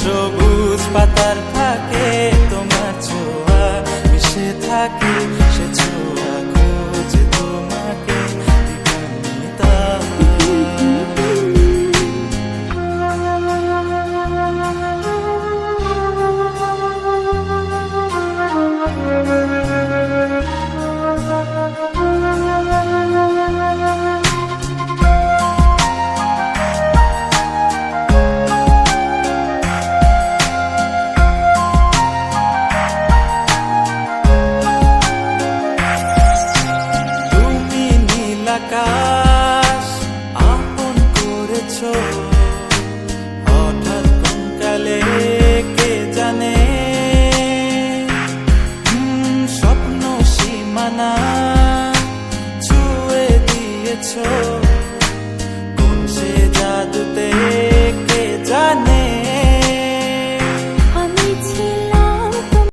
সবুজ পাতার থাকে তোমার ছোঁয়া মিশে থাকে সে ছোঁয়া। নীলাকাশ আপন করেছ। হঠাৎ কোন কে জানে? স্বপ্ন সীমানা ছুঁয়ে দিয়েছ।